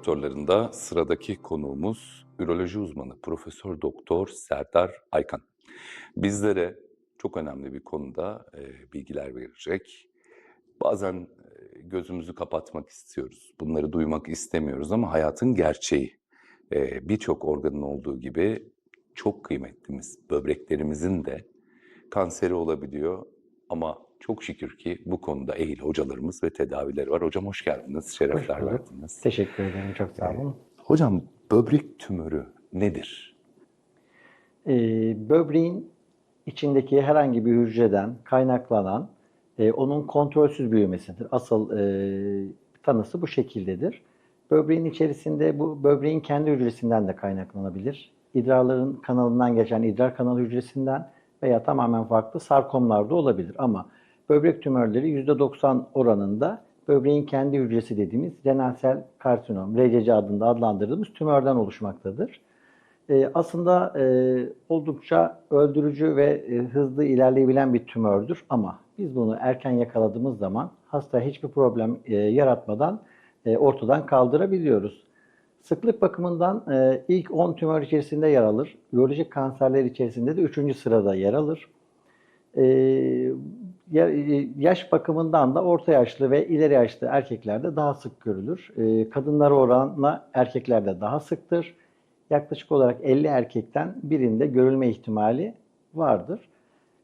doktorlarında sıradaki konuğumuz üroloji uzmanı Profesör Doktor Serdar Aykan. Bizlere çok önemli bir konuda e, bilgiler verecek. Bazen e, gözümüzü kapatmak istiyoruz. Bunları duymak istemiyoruz ama hayatın gerçeği. E, Birçok organın olduğu gibi çok kıymetlimiz böbreklerimizin de kanseri olabiliyor ama çok şükür ki bu konuda ehil hocalarımız ve tedavileri var. Hocam hoş geldiniz, şerefler Hoş verdiniz. Teşekkür ederim. Çok sağ olun. Hocam böbrek tümörü nedir? Ee, böbreğin içindeki herhangi bir hücreden kaynaklanan e, onun kontrolsüz büyümesidir. Asıl e, tanısı bu şekildedir. Böbreğin içerisinde bu böbreğin kendi hücresinden de kaynaklanabilir. İdrarların kanalından geçen idrar kanalı hücresinden veya tamamen farklı sarkomlar da olabilir. Ama böbrek tümörleri %90 oranında böbreğin kendi hücresi dediğimiz renal sel karsinom, RCC adında adlandırdığımız tümörden oluşmaktadır. E, aslında e, oldukça öldürücü ve e, hızlı ilerleyebilen bir tümördür ama biz bunu erken yakaladığımız zaman hasta hiçbir problem e, yaratmadan ortadan kaldırabiliyoruz. Sıklık bakımından ilk 10 tümör içerisinde yer alır. Ürolojik kanserler içerisinde de 3. sırada yer alır. Yaş bakımından da orta yaşlı ve ileri yaşlı erkeklerde daha sık görülür. E, kadınlara oranla erkeklerde daha sıktır. Yaklaşık olarak 50 erkekten birinde görülme ihtimali vardır.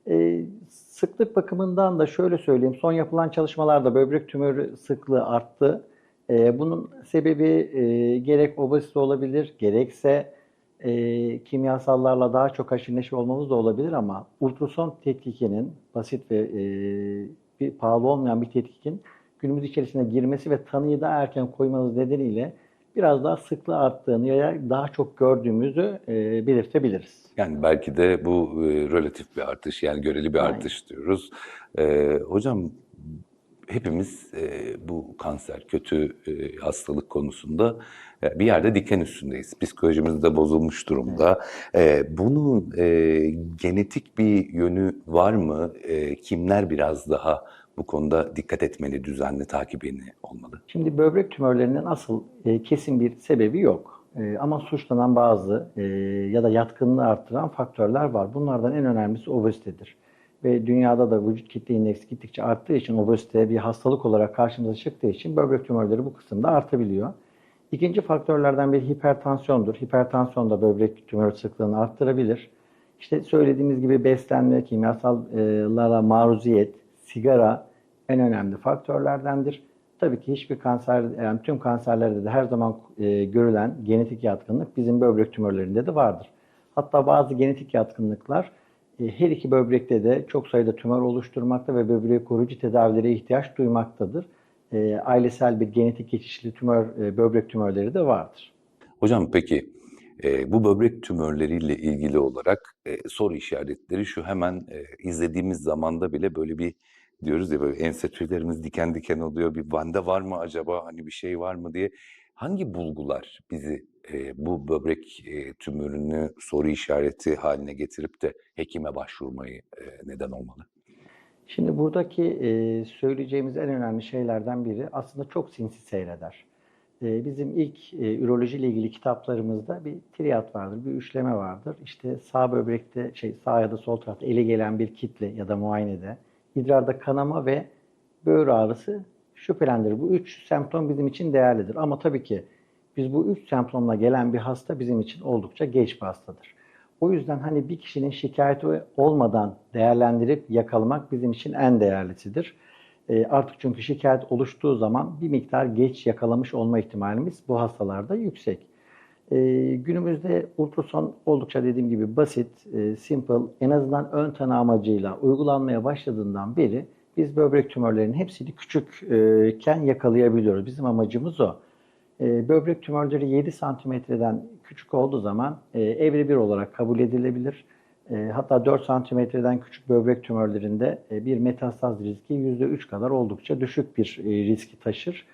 E, sıklık bakımından da şöyle söyleyeyim, son yapılan çalışmalarda böbrek tümörü sıklığı arttı. E, bunun sebebi e, gerek obezite olabilir, gerekse e, kimyasallarla daha çok haşır neşir olmamız da olabilir ama ultrason tetkikinin basit ve e, bir pahalı olmayan bir tetkikin günümüz içerisine girmesi ve tanıyı daha erken koymamız nedeniyle biraz daha sıklığı arttığını ya daha çok gördüğümüzü e, belirtebiliriz. Yani belki de bu e, relatif bir artış, yani göreli bir Aynen. artış diyoruz. E, hocam hepimiz e, bu kanser, kötü e, hastalık konusunda e, bir yerde diken üstündeyiz. Psikolojimiz de bozulmuş durumda. E, bunun e, genetik bir yönü var mı? E, kimler biraz daha bu konuda dikkat etmeli, düzenli takibini olmalı? Şimdi böbrek tümörlerinin asıl e, kesin bir sebebi yok. E, ama suçlanan bazı e, ya da yatkınlığı arttıran faktörler var. Bunlardan en önemlisi obezitedir. Ve dünyada da vücut kitle indeksi gittikçe arttığı için obezite bir hastalık olarak karşımıza çıktığı için böbrek tümörleri bu kısımda artabiliyor. İkinci faktörlerden biri hipertansiyondur. Hipertansiyon da böbrek tümörü sıklığını arttırabilir. İşte söylediğimiz gibi beslenme, kimyasallara maruziyet, sigara en önemli faktörlerdendir. Tabii ki hiçbir kanser, yani tüm kanserlerde de her zaman e, görülen genetik yatkınlık bizim böbrek tümörlerinde de vardır. Hatta bazı genetik yatkınlıklar her iki böbrekte de çok sayıda tümör oluşturmakta ve böbreği koruyucu tedavilere ihtiyaç duymaktadır. E, ailesel bir genetik geçişli tümör, e, böbrek tümörleri de vardır. Hocam peki e, bu böbrek tümörleriyle ilgili olarak e, soru işaretleri şu hemen e, izlediğimiz zamanda bile böyle bir diyoruz ya böyle ense diken diken oluyor. Bir bende var mı acaba hani bir şey var mı diye. Hangi bulgular bizi e, bu böbrek e, tümörünü soru işareti haline getirip de hekime başvurmayı e, neden olmalı? Şimdi buradaki e, söyleyeceğimiz en önemli şeylerden biri aslında çok sinsi seyreder. E, bizim ilk e, üroloji ile ilgili kitaplarımızda bir triyat vardır, bir üçleme vardır. İşte sağ böbrekte, şey sağ ya da sol tarafta ele gelen bir kitle ya da muayenede, idrarda kanama ve böğür ağrısı şüphelendirir. Bu üç semptom bizim için değerlidir. Ama tabii ki biz bu üç semptomla gelen bir hasta bizim için oldukça geç bir hastadır. O yüzden hani bir kişinin şikayeti olmadan değerlendirip yakalamak bizim için en değerlisidir. E, artık çünkü şikayet oluştuğu zaman bir miktar geç yakalamış olma ihtimalimiz bu hastalarda yüksek. E, günümüzde ultrason oldukça dediğim gibi basit, e, simple, en azından ön tanı amacıyla uygulanmaya başladığından beri biz böbrek tümörlerinin hepsini küçükken yakalayabiliyoruz. Bizim amacımız o. E, böbrek tümörleri 7 santimetreden küçük olduğu zaman e, evre 1 olarak kabul edilebilir. E, hatta 4 santimetreden küçük böbrek tümörlerinde e, bir metastaz riski %3 kadar oldukça düşük bir riski taşır.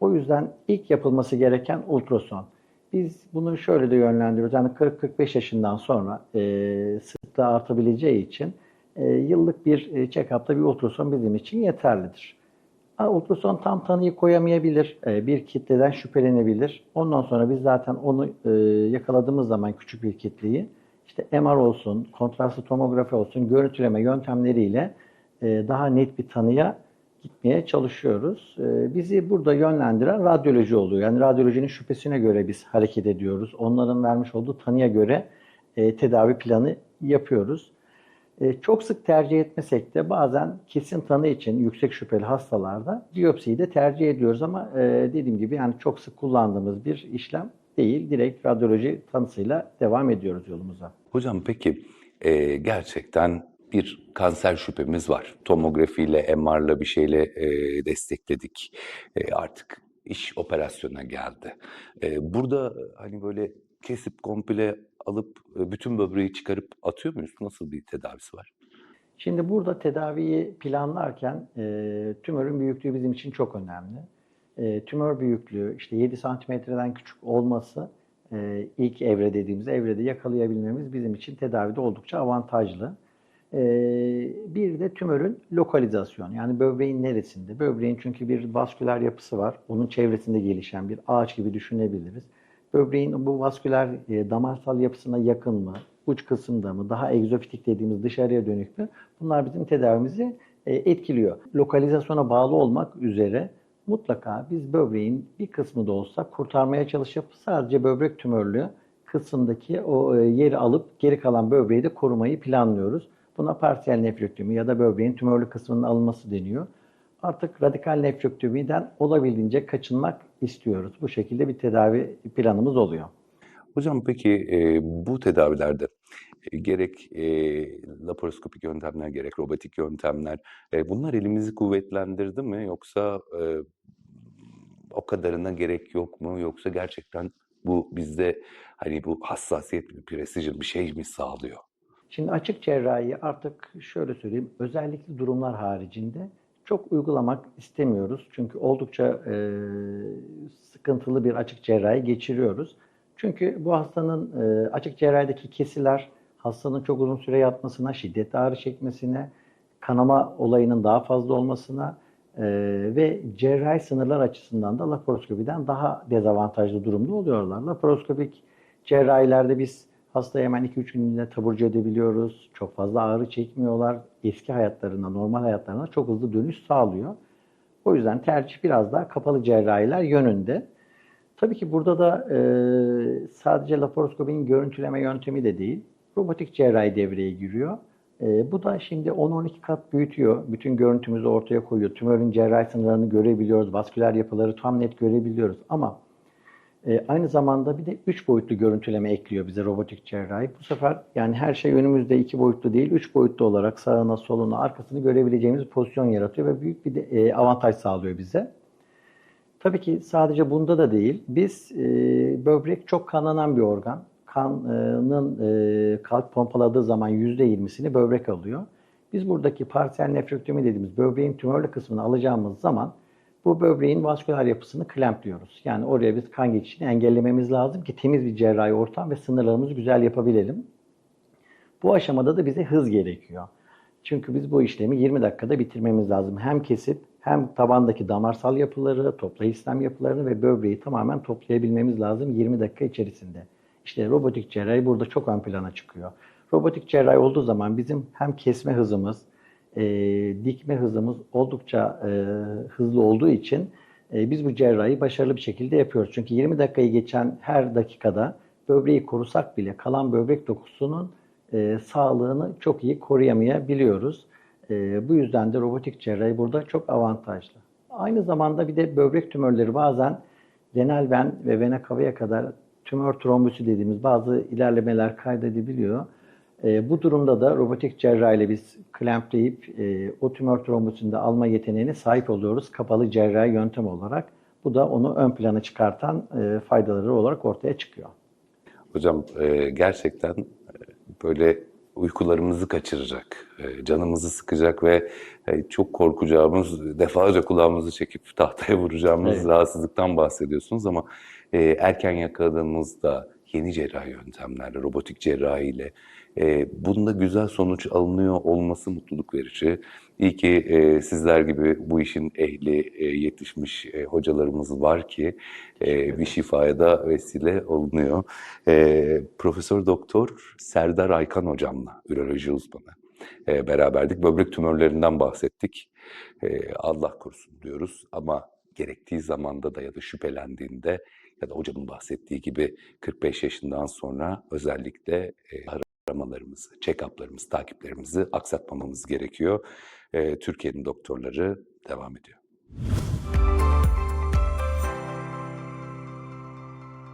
O yüzden ilk yapılması gereken ultrason. Biz bunu şöyle de yönlendiriyoruz. Yani 40-45 yaşından sonra e, sıklığı artabileceği için yıllık bir e, check-up'ta bir ultrason bizim için yeterlidir. Ultrason tam tanıyı koyamayabilir. Ee, Bir kitleden şüphelenebilir. Ondan sonra biz zaten onu e, yakaladığımız zaman küçük bir kitleyi işte MR olsun, kontrastlı tomografi olsun, görüntüleme yöntemleriyle e, daha net bir tanıya gitmeye çalışıyoruz. E, Bizi burada yönlendiren radyoloji oluyor. Yani radyolojinin şüphesine göre biz hareket ediyoruz. Onların vermiş olduğu tanıya göre e, tedavi planı yapıyoruz. E, Çok sık tercih etmesek de bazen kesin tanı için yüksek şüpheli hastalarda biyopsiyi de tercih ediyoruz ama e, dediğim gibi yani çok sık kullandığımız bir işlem değil. Direkt radyoloji tanısıyla devam ediyoruz yolumuza. Hocam peki e, gerçekten bir kanser şüphemiz var. Tomografiyle, MR'la bir şeyle e, destekledik. E, artık iş operasyona geldi. E, burada hani böyle kesip komple alıp e, bütün böbreği çıkarıp atıyor muyuz? Nasıl bir tedavisi var? Şimdi burada tedaviyi planlarken e, tümörün büyüklüğü bizim için çok önemli. E, tümör büyüklüğü işte 7 santimetreden küçük olması e, ilk evre dediğimiz evrede yakalayabilmemiz bizim için tedavide oldukça avantajlı. E, bir de tümörün lokalizasyonu yani böbreğin neresinde? Böbreğin çünkü bir vasküler yapısı var. Onun çevresinde gelişen bir ağaç gibi düşünebiliriz. Böbreğin bu vasküler e, damarsal yapısına yakın mı? Uç kısımda mı? Daha egzofitik dediğimiz dışarıya dönük mü? Bunlar bizim tedavimizi e, etkiliyor. Lokalizasyona bağlı olmak üzere mutlaka biz böbreğin bir kısmı da olsa kurtarmaya çalışıp sadece böbrek tümörlü kısımdaki o e, yeri alıp geri kalan böbreği de korumayı planlıyoruz. Buna parsiyel nefrektomi ya da böbreğin tümörlü kısmının alınması deniyor. Artık radikal nefrektomiden olabildiğince kaçınmak istiyoruz. Bu şekilde bir tedavi planımız oluyor. Hocam peki e, bu tedavilerde e, gerek e, laparoskopik yöntemler gerek robotik yöntemler e, bunlar elimizi kuvvetlendirdi mi yoksa e, o kadarına gerek yok mu yoksa gerçekten bu bizde hani bu hassasiyet bir precision bir şey mi sağlıyor? Şimdi açık cerrahiyi artık şöyle söyleyeyim, özellikle durumlar haricinde çok uygulamak istemiyoruz. Çünkü oldukça e, sıkıntılı bir açık cerrahi geçiriyoruz. Çünkü bu hastanın e, açık cerrahideki kesiler hastanın çok uzun süre yatmasına, şiddetli ağrı çekmesine, kanama olayının daha fazla olmasına e, ve cerrahi sınırlar açısından da laparoskopiden daha dezavantajlı durumda oluyorlar. Laparoskopik cerrahilerde biz hastayı hemen 2-3 günde taburcu edebiliyoruz. Çok fazla ağrı çekmiyorlar. Eski hayatlarına, normal hayatlarına çok hızlı dönüş sağlıyor. O yüzden tercih biraz daha kapalı cerrahiler yönünde. Tabii ki burada da e, sadece laparoskopinin görüntüleme yöntemi de değil, robotik cerrahi devreye giriyor. E, bu da şimdi 10-12 kat büyütüyor. Bütün görüntümüzü ortaya koyuyor. Tümörün cerrahi sınırlarını görebiliyoruz. Vasküler yapıları tam net görebiliyoruz. Ama e, aynı zamanda bir de 3 boyutlu görüntüleme ekliyor bize robotik cerrahi. Bu sefer yani her şey önümüzde 2 boyutlu değil, 3 boyutlu olarak sağına, soluna, arkasını görebileceğimiz pozisyon yaratıyor ve büyük bir de, e, avantaj sağlıyor bize. Tabii ki sadece bunda da değil. Biz e, böbrek çok kanlanan bir organ. Kanın e, kalp pompaladığı zaman %20'sini böbrek alıyor. Biz buradaki parsiyel nefrektomi dediğimiz böbreğin tümörlü kısmını alacağımız zaman bu böbreğin vasküler yapısını klempliyoruz. Yani oraya biz kan geçişini engellememiz lazım ki temiz bir cerrahi ortam ve sınırlarımızı güzel yapabilelim. Bu aşamada da bize hız gerekiyor. Çünkü biz bu işlemi 20 dakikada bitirmemiz lazım. Hem kesip hem tabandaki damarsal yapıları, toplayıcı sistem yapılarını ve böbreği tamamen toplayabilmemiz lazım 20 dakika içerisinde. İşte robotik cerrahi burada çok ön plana çıkıyor. Robotik cerrahi olduğu zaman bizim hem kesme hızımız, e, dikme hızımız oldukça e, hızlı olduğu için e, biz bu cerrahi başarılı bir şekilde yapıyoruz. Çünkü 20 dakikayı geçen her dakikada böbreği korusak bile kalan böbrek dokusunun e, sağlığını çok iyi koruyamayabiliyoruz. E, bu yüzden de robotik cerrahi burada çok avantajlı. Aynı zamanda bir de böbrek tümörleri bazen renal ven ve vena cava'ya kadar tümör trombüsü dediğimiz bazı ilerlemeler kaydedebiliyor. E, bu durumda da robotik cerrahi ile biz klempleyip e, o tümör trombüsünü de alma yeteneğine sahip oluyoruz kapalı cerrahi yöntem olarak. Bu da onu ön plana çıkartan e, faydaları olarak ortaya çıkıyor. Hocam e, gerçekten e, böyle uykularımızı kaçıracak, e, canımızı sıkacak ve e, çok korkacağımız, defalarca kulağımızı çekip tahtaya vuracağımız Evet. rahatsızlıktan bahsediyorsunuz ama e, erken yakaladığımızda yeni cerrahi yöntemlerle, robotik cerrahiyle E, bunda güzel sonuç alınıyor olması mutluluk verici. İyi ki e, sizler gibi bu işin ehli e, yetişmiş e, hocalarımız var ki e, bir şifaya da vesile olunuyor. E, Profesör Doktor Serdar Aykan hocamla, üroloji uzmanı e, beraberdik. Böbrek tümörlerinden bahsettik. E, Allah korusun diyoruz ama gerektiği zamanda da ya da şüphelendiğinde ya da hocamın bahsettiği gibi 45 yaşından sonra özellikle e, aramalarımızı, check-up'larımızı, takiplerimizi aksatmamamız gerekiyor. Türkiye'nin doktorları devam ediyor.